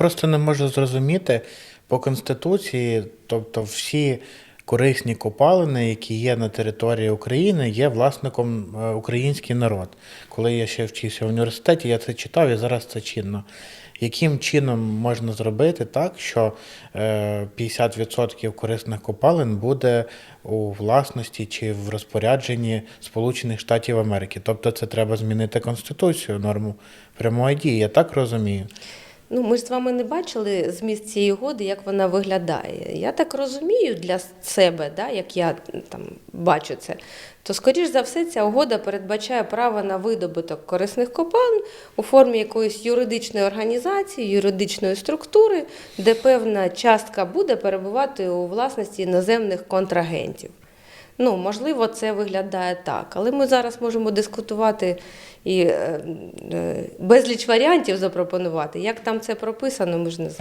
просто не можу зрозуміти по Конституції, тобто всі корисні копалини, які є на території України, є власником е, український народ. Коли я ще вчився в університеті, я це читав і зараз це чинно. Яким чином можна зробити так, що е, 50% корисних копалин буде у власності чи в розпорядженні Сполучених Штатів Америки? Тобто це треба змінити конституцію, норму прямої дії, я так розумію. Ну, ми ж з вами не бачили зміст цієї угоди, як вона виглядає. Я так розумію для себе, да, як я там бачу це, то скоріш за все ця угода передбачає право на видобуток корисних копалин у формі якоїсь юридичної організації, юридичної структури, де певна частка буде перебувати у власності іноземних контрагентів. Ну, можливо, це виглядає так, але ми зараз можемо дискутувати і е, е, безліч варіантів запропонувати. Як там це прописано, ми ж не знаємо.